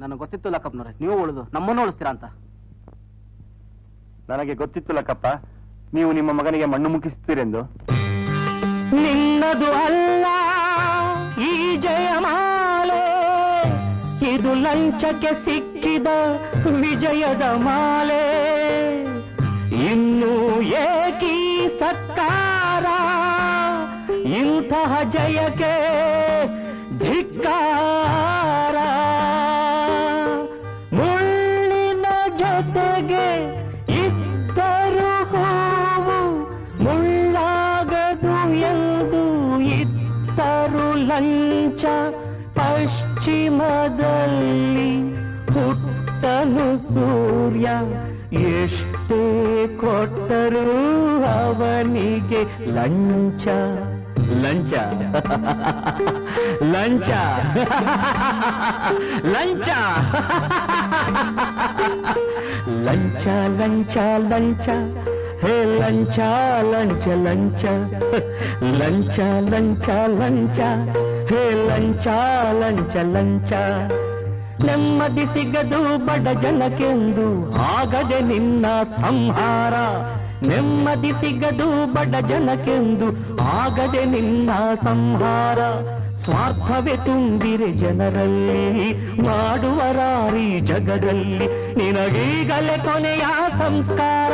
ನನಗೆ ಗೊತ್ತಿತ್ತು ಲಕ್ಕಪ್ಪನವ್ರೆ ನೀವು ಉಳಿದು ನಮ್ಮನ್ನು ಉಳಿಸ್ತೀರಾ ಅಂತ. ನನಗೆ ಗೊತ್ತಿತ್ತು ಲಕ್ಕಪ್ಪ ನೀವು ನಿಮ್ಮ ಮಗನಿಗೆ ಮಣ್ಣು ಮುಗಿಸ್ತೀರೆಂದು. ನಿನ್ನದು ಅಲ್ಲ ಈ ಜಯಮಾಲೆ ಇದು ಲಂಚಕ್ಕೆ ಸಿಕ್ಕಿದ ವಿಜಯದ ಮಾಲೆ. ಇನ್ನು ಏಕಿ ಸತ್ಕಾರ ಇಂತಹ ಜಯಕ್ಕೆ ಧಿಕ್ಕಾರ. ಮುಳ್ಳಾಗದು ಎಂದು ಇತ್ತರು ಲಂಚ ಪಶ್ಚಿಮದಲ್ಲಿ ಹುಟ್ಟನು ಸೂರ್ಯ ಎಷ್ಟೇ ಕೊಟ್ಟರು ಅವನಿಗೆ ಲಂಚ ಲಂಚ ಲಂಚ ಲಂಚ ಲಂಚ ಲಂಚ ಲಂಚ ಹೇ ಲಂಚ ಲಂಚ ಲಂಚ. ಲಂಚ ಲಂಚ ಲಂಚ. ಹೇ ಲಂಚ ಲಂಚ ಲಂಚ. ನೆಮ್ಮದಿ ಸಿಗದು ಬಡ ಜನಕ್ಕೆಂದು ಆಗದೆ ನಿನ್ನ ಸಂಹಾರ. ನೆಮ್ಮದಿ ಸಿಗದು ಬಡ ಜನಕ್ಕೆಂದು ಆಗದೆ ನಿನ್ನ ಸಂಹಾರ. ಸ್ವಾರ್ಥವೇ ತುಂಬಿರೆ ಜನರಲ್ಲಿ ಮಾಡುವರಾರಿ ಜಗದಲ್ಲಿ. ನಿನಗೀಗಲೇ ಕೊನೆಯ ಸಂಸ್ಕಾರ.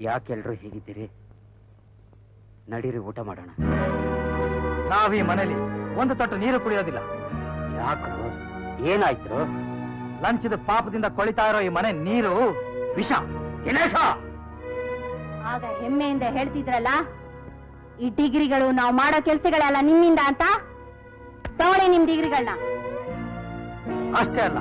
ಯಾಕೆಲ್ರೂ ಹೀಗಿದ್ದೀರಿ? ನಡೀರಿ ಊಟ ಮಾಡೋಣ. ನಾವೀ ಮನೇಲಿ ಒಂದು ತೊಟ್ಟು ನೀರು ಕುಡಿಯೋದಿಲ್ಲ. ಯಾಕರು? ಏನಾಯ್ತು ಲಂಚದ ಪಾಪದಿಂದ ಕೊಳಿತಾ ಇರೋ ಈ ಮನೆ ನೀರು ವಿಷ. ದಿನೇಶ! ಆಗ ಹೆಮ್ಮೆಯಿಂದ ಹೇಳ್ತಿದ್ರಲ್ಲ ಈ ಡಿಗ್ರಿಗಳು ನಾವು ಮಾಡೋ ಕೆಲಸಗಳಲ್ಲ ನಿಮ್ಮಿಂದ ಅಂತ? ತಗೊಳ್ಳಿ ನಿಮ್ ಡಿಗ್ರಿಗಳನ್ನ ಅಷ್ಟೇ ಅಲ್ಲ.